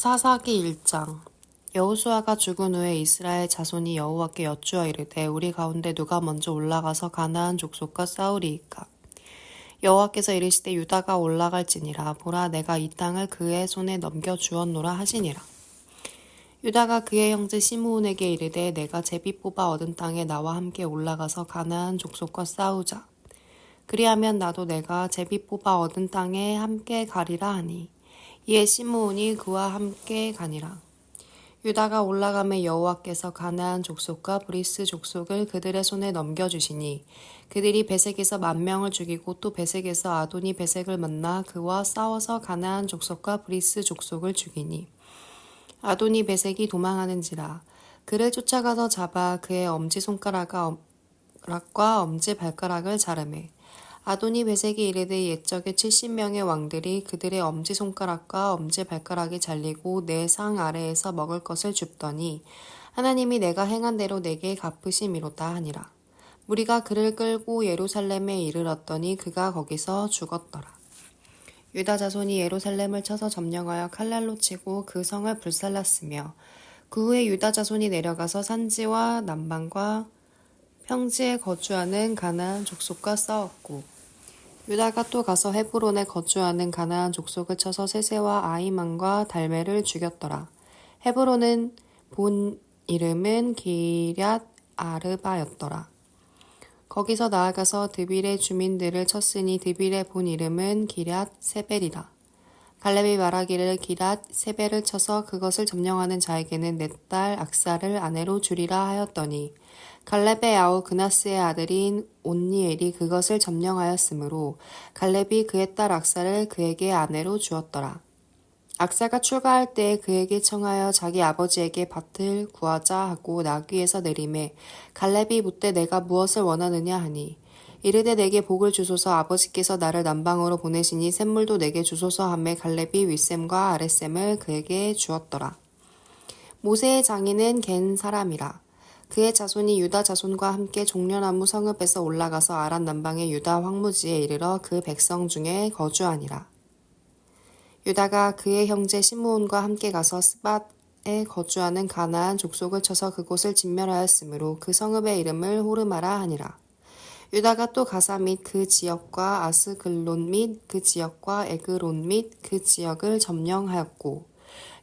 사사기 1장. 여호수아가 죽은 후에 이스라엘 자손이 여호와께 여쭈어 이르되 우리 가운데 누가 먼저 올라가서 가나안 족속과 싸우리이까? 여호와께서 이르시되 유다가 올라갈지니라. 보라 내가 이 땅을 그의 손에 넘겨 주었노라 하시니라. 유다가 그의 형제 시므온에게 이르되 내가 제비 뽑아 얻은 땅에 나와 함께 올라가서 가나안 족속과 싸우자. 그리하면 나도 내가 제비 뽑아 얻은 땅에 함께 가리라 하니 이에 시므온이 그와 함께 가니라. 유다가 올라가매 여호와께서 가나안 족속과 브리스 족속을 그들의 손에 넘겨주시니 그들이 베색에서 만 명을 죽이고 또 베색에서 아도니 베색을 만나 그와 싸워서 가나안 족속과 브리스 족속을 죽이니 아도니 베색이 도망하는지라 그를 쫓아가서 잡아 그의 엄지 손가락과 엄지 발가락을 자르매 아도니 베색이 이르되 옛적에 70명의 왕들이 그들의 엄지손가락과 엄지발가락이 잘리고 내 상 아래에서 먹을 것을 줍더니 하나님이 내가 행한 대로 내게 갚으심이로다 하니라. 무리가 그를 끌고 예루살렘에 이르렀더니 그가 거기서 죽었더라. 유다 자손이 예루살렘을 쳐서 점령하여 칼날로 치고 그 성을 불살랐으며 그 후에 유다 자손이 내려가서 산지와 남방과 평지에 거주하는 가나안 족속과 싸웠고 유다가 또 가서 헤브론에 거주하는 가나안 족속을 쳐서 세세와 아이만과 달메를 죽였더라. 헤브론은 본 이름은 기럇 아르바였더라. 거기서 나아가서 드빌의 주민들을 쳤으니 드빌의 본 이름은 기럇 세벨이라. 갈렙이 말하기를 기랏 세벨을 쳐서 그것을 점령하는 자에게는 내 딸 악사를 아내로 주리라 하였더니 갈렙의 아우 그나스의 아들인 온니엘이 그것을 점령하였으므로 갈렙이 그의 딸 악사를 그에게 아내로 주었더라. 악사가 출가할 때 그에게 청하여 자기 아버지에게 밭을 구하자 하고 나귀에서 내림에 갈렙이 묻되 내가 무엇을 원하느냐 하니 이르되 내게 복을 주소서 아버지께서 나를 남방으로 보내시니 샘물도 내게 주소서 하매 갈렙이 윗샘과 아랫샘을 그에게 주었더라. 모세의 장인은 겐 사람이라. 그의 자손이 유다 자손과 함께 종려나무 성읍에서 올라가서 아란 남방의 유다 황무지에 이르러 그 백성 중에 거주하니라. 유다가 그의 형제 시므온과 함께 가서 스밧에 거주하는 가나안 족속을 쳐서 그곳을 진멸하였으므로 그 성읍의 이름을 호르마라 하니라. 유다가 또 가사 및 그 지역과 아스글론 및 그 지역과 에그론 및 그 지역을 점령하였고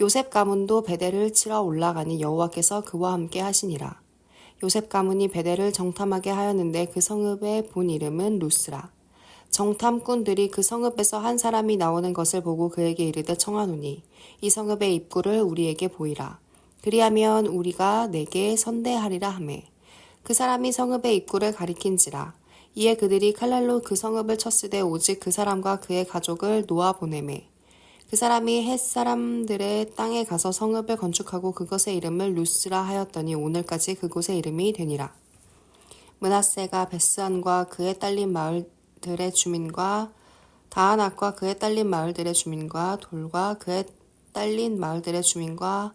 요셉 가문도 베델을 치러 올라가니 여호와께서 그와 함께 하시니라. 요셉 가문이 베델을 정탐하게 하였는데 그 성읍의 본 이름은 루스라. 정탐꾼들이 그 성읍에서 한 사람이 나오는 것을 보고 그에게 이르되 청하노니 이 성읍의 입구를 우리에게 보이라. 그리하면 우리가 내게 선대하리라 하매 그 사람이 성읍의 입구를 가리킨지라. 이에 그들이 칼날로 그 성읍을 쳤으되 오직 그 사람과 그의 가족을 놓아 보내매. 그 사람이 햇 사람들의 땅에 가서 성읍을 건축하고 그것의 이름을 루스라 하였더니 오늘까지 그곳의 이름이 되니라. 문하세가 베스안과 그의 딸린 마을들의 주민과 다하낙과 그의 딸린 마을들의 주민과 돌과 그의 딸린 마을들의 주민과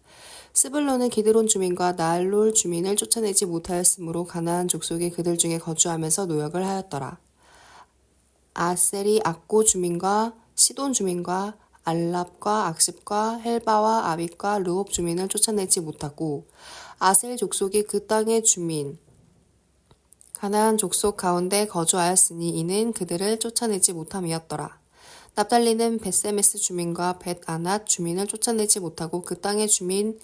스불론은 기드론 주민과 나알롤 주민을 쫓아내지 못하였으므로 가나안 족속이 그들 중에 거주하면서 노역을 하였더라. 아셀이 악고 주민과 시돈 주민과 알랍과 악십과 헬바와 아빗과 르옵 주민을 쫓아내지 못하고 아셀 족속이 그 땅의 주민 가나안 족속 가운데 거주하였으니 이는 그들을 쫓아내지 못함이었더라. 납달리는 벳세메스 주민과 벳 아낫 주민을 쫓아내지 못하고 그 땅의 주민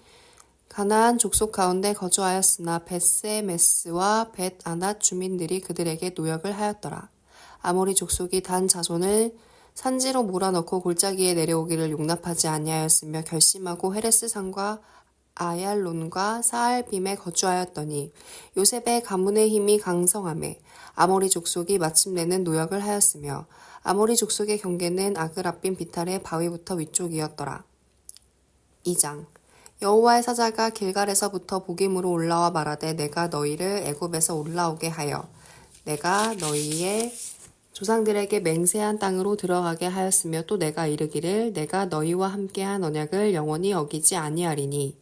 가나안 족속 가운데 거주하였으나 벳세메스와 벳 아낫 주민들이 그들에게 노역을 하였더라. 아모리 족속이 단 자손을 산지로 몰아넣고 골짜기에 내려오기를 용납하지 아니하였으며 결심하고 헤레스 산과 아얄론과 사알빔에 거주하였더니 요셉의 가문의 힘이 강성함에 아모리 족속이 마침내는 노역을 하였으며 아모리 족속의 경계는 아그라빔 비탈의 바위부터 위쪽이었더라. 2장 여호와의 사자가 길갈에서부터 복임으로 올라와 말하되 내가 너희를 애굽에서 올라오게 하여 내가 너희의 조상들에게 맹세한 땅으로 들어가게 하였으며 또 내가 이르기를 내가 너희와 함께한 언약을 영원히 어기지 아니하리니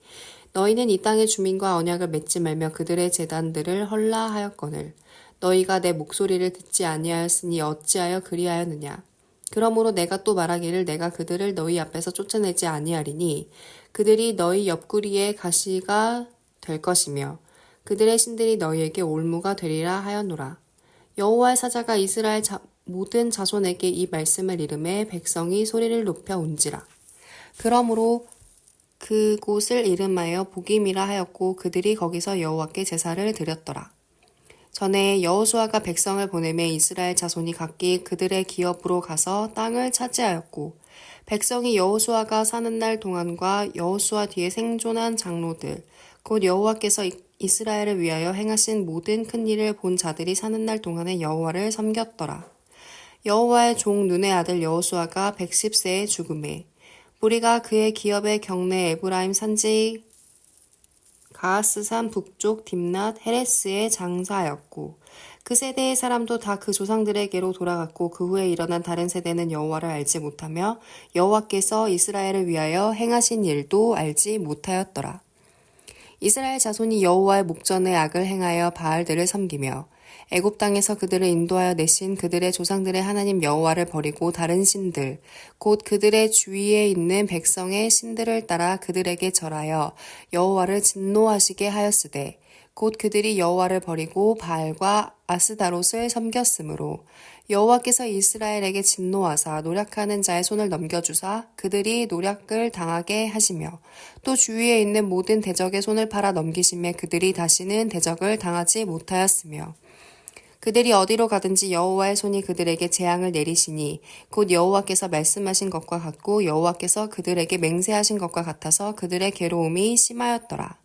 너희는 이 땅의 주민과 언약을 맺지 말며 그들의 재단들을 헐라하였거늘 너희가 내 목소리를 듣지 아니하였으니 어찌하여 그리하였느냐 그러므로 내가 또 말하기를 내가 그들을 너희 앞에서 쫓아내지 아니하리니 그들이 너희 옆구리에 가시가 될 것이며 그들의 신들이 너희에게 올무가 되리라 하였노라. 여호와의 사자가 이스라엘 자, 모든 자손에게 이 말씀을 이름해 백성이 소리를 높여 운지라. 그러므로 그곳을 이름하여 복임이라 하였고 그들이 거기서 여호와께 제사를 드렸더라. 전에 여호수아가 백성을 보내매 이스라엘 자손이 각기 그들의 기업으로 가서 땅을 차지하였고 백성이 여호수아가 사는 날 동안과 여호수아 뒤에 생존한 장로들 곧 여호와께서 이스라엘을 위하여 행하신 모든 큰 일을 본 자들이 사는 날 동안에 여호와를 섬겼더라. 여호와의 종 눈의 아들 여호수아가 110세에 죽음에 우리가 그의 기업의 경내 에브라임 산지 가하스산 북쪽 딥낫 헤레스에 장사하였고 그 세대의 사람도 다 그 조상들에게로 돌아갔고 그 후에 일어난 다른 세대는 여호와를 알지 못하며 여호와께서 이스라엘을 위하여 행하신 일도 알지 못하였더라. 이스라엘 자손이 여호와의 목전에 악을 행하여 바알들을 섬기며 애굽 땅에서 그들을 인도하여 내신 그들의 조상들의 하나님 여호와를 버리고 다른 신들 곧 그들의 주위에 있는 백성의 신들을 따라 그들에게 절하여 여호와를 진노하시게 하였으되 곧 그들이 여호와를 버리고 바알과 아스다롯을 섬겼으므로 여호와께서 이스라엘에게 진노하사 노력하는 자의 손을 넘겨주사 그들이 노력을 당하게 하시며 또 주위에 있는 모든 대적의 손을 팔아 넘기심에 그들이 다시는 대적을 당하지 못하였으며 그들이 어디로 가든지 여호와의 손이 그들에게 재앙을 내리시니 곧 여호와께서 말씀하신 것과 같고 여호와께서 그들에게 맹세하신 것과 같아서 그들의 괴로움이 심하였더라.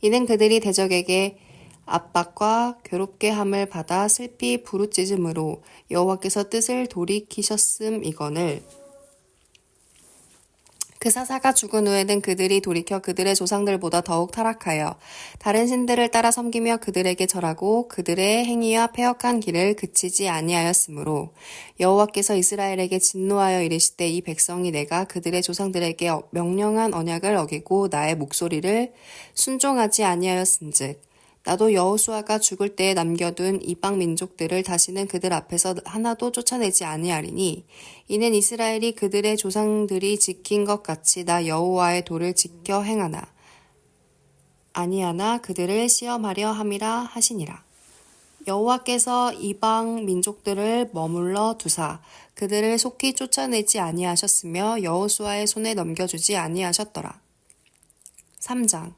이는 그들이 대적에게 압박과 괴롭게 함을 받아 슬피 부르짖음으로 여호와께서 뜻을 돌이키셨음이거늘 그 사사가 죽은 후에는 그들이 돌이켜 그들의 조상들보다 더욱 타락하여 다른 신들을 따라 섬기며 그들에게 절하고 그들의 행위와 폐역한 길을 그치지 아니하였으므로 여호와께서 이스라엘에게 진노하여 이르시되 이 백성이 내가 그들의 조상들에게 명령한 언약을 어기고 나의 목소리를 순종하지 아니하였은즉 나도 여호수아가 죽을 때에 남겨둔 이방 민족들을 다시는 그들 앞에서 하나도 쫓아내지 아니하리니 이는 이스라엘이 그들의 조상들이 지킨 것 같이 나 여호와의 도를 지켜 행하나 아니하나 그들을 시험하려 함이라 하시니라. 여호와께서 이방 민족들을 머물러 두사 그들을 속히 쫓아내지 아니하셨으며 여호수아의 손에 넘겨주지 아니하셨더라. 3장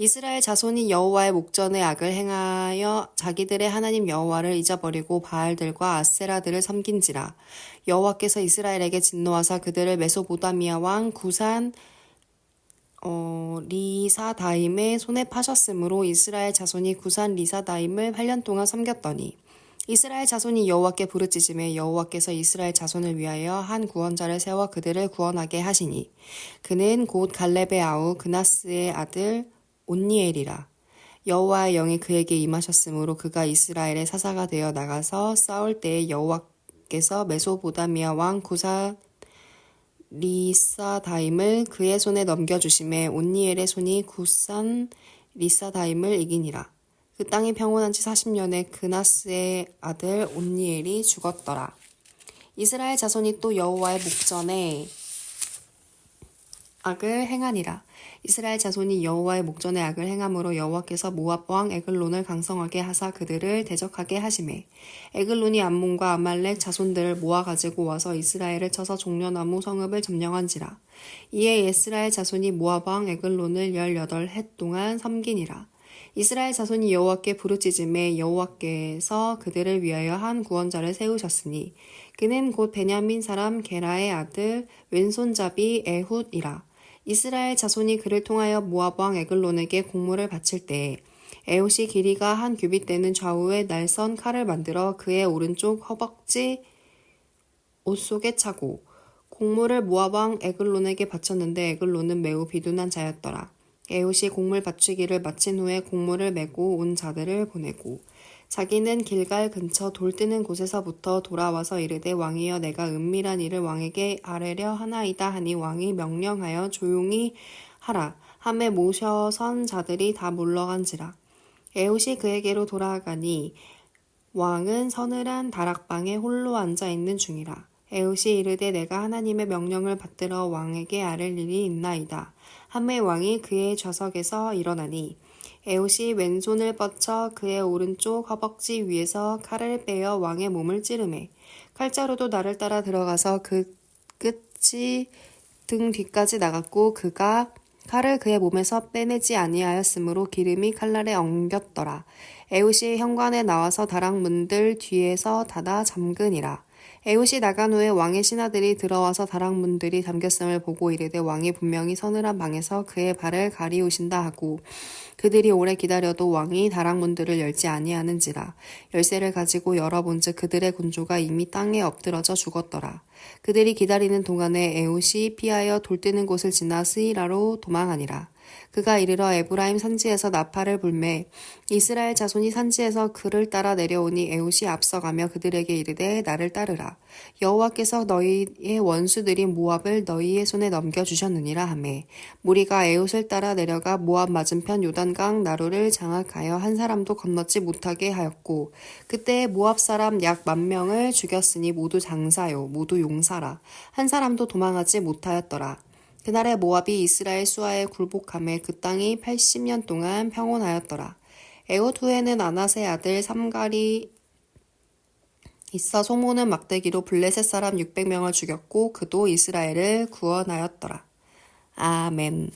이스라엘 자손이 여호와의 목전에 악을 행하여 자기들의 하나님 여호와를 잊어버리고 바알들과 아세라들을 섬긴지라. 여호와께서 이스라엘에게 진노하사 그들을 메소보다미아 왕 구산 어, 리사다임의 손에 파셨으므로 이스라엘 자손이 구산 리사다임을 8년 동안 섬겼더니 이스라엘 자손이 여호와께 부르짖음에 여호와께서 이스라엘 자손을 위하여 한 구원자를 세워 그들을 구원하게 하시니 그는 곧 갈렙의 아우 그나스의 아들 온니엘이라 여호와의 영이 그에게 임하셨으므로 그가 이스라엘의 사사가 되어 나가서 싸울 때에 여호와께서 메소보다미아 왕 구산 리사다임을 그의 손에 넘겨주심에 온니엘의 손이 구산 리사다임을 이기니라. 그 땅이 평온한 지 40년에 그나스의 아들 온니엘이 죽었더라. 이스라엘 자손이 또 여호와의 목전에 악을 행하니라. 이스라엘 자손이 여호와의 목전에 악을 행함으로 여호와께서 모압 왕 에글론을 강성하게 하사 그들을 대적하게 하심에 에글론이 암몬과 아말렉 자손들을 모아 가지고 와서 이스라엘을 쳐서 종려나무 성읍을 점령한지라. 이에 이스라엘 자손이 모압 왕 에글론을 열여덟 해 동안 섬기니라. 이스라엘 자손이 여호와께 부르짖음에 여호와께서 그들을 위하여 한 구원자를 세우셨으니 그는 곧 베냐민 사람 게라의 아들 왼손잡이 에훗이라. 이스라엘 자손이 그를 통하여 모압 왕 에글론에게 공물을 바칠 때에 에훗이 길이가 한 규빗 되는 좌우에 날선 칼을 만들어 그의 오른쪽 허벅지 옷 속에 차고 공물을 모압 왕 에글론에게 바쳤는데 에글론은 매우 비둔한 자였더라. 에훗이 공물 바치기를 마친 후에 공물을 메고 온 자들을 보내고 자기는 길갈 근처 돌 뜨는 곳에서부터 돌아와서 이르되 왕이여 내가 은밀한 일을 왕에게 아뢰려 하나이다 하니 왕이 명령하여 조용히 하라 함에 모셔선 자들이 다 물러간지라 에훗이 그에게로 돌아가니 왕은 서늘한 다락방에 홀로 앉아 있는 중이라. 에훗이 이르되 내가 하나님의 명령을 받들어 왕에게 아랠 일이 있나이다. 함에 왕이 그의 좌석에서 일어나니 에훗이 왼손을 뻗쳐 그의 오른쪽 허벅지 위에서 칼을 빼어 왕의 몸을 찌르매 칼자루도 나를 따라 들어가서 그 끝이 등 뒤까지 나갔고 그가 칼을 그의 몸에서 빼내지 아니하였으므로 기름이 칼날에 엉겼더라. 에훗이 현관에 나와서 다락문들 뒤에서 닫아 잠그니라. 에훗이 나간 후에 왕의 신하들이 들어와서 다락문들이 잠겼음을 보고 이르되 왕이 분명히 서늘한 방에서 그의 발을 가리우신다 하고 그들이 오래 기다려도 왕이 다락문들을 열지 아니하는지라 열쇠를 가지고 열어본즉 그들의 군주가 이미 땅에 엎드러져 죽었더라. 그들이 기다리는 동안에 에훗이 피하여 돌 뜨는 곳을 지나 스이라로 도망하니라 그가 이르러 에브라임 산지에서 나팔을 불매 이스라엘 자손이 산지에서 그를 따라 내려오니 에훗이 앞서가며 그들에게 이르되 나를 따르라. 여호와께서 너희의 원수들인 모압을 너희의 손에 넘겨 주셨느니라 하매. 무리가 에훗을 따라 내려가 모압 맞은편 요단강 나루를 장악하여 한 사람도 건너지 못하게 하였고 그때 모압 사람 약 만 명을 죽였으니 모두 장사요 모두 용사라. 한 사람도 도망하지 못하였더라 그날에 모압이 이스라엘 수하에 굴복함에 그 땅이 80년 동안 평온하였더라. 에훗 후에는 아나세 아들 삼갈이 있어 소모는 막대기로 블레셋 사람 600명을 죽였고 그도 이스라엘을 구원하였더라. 아멘.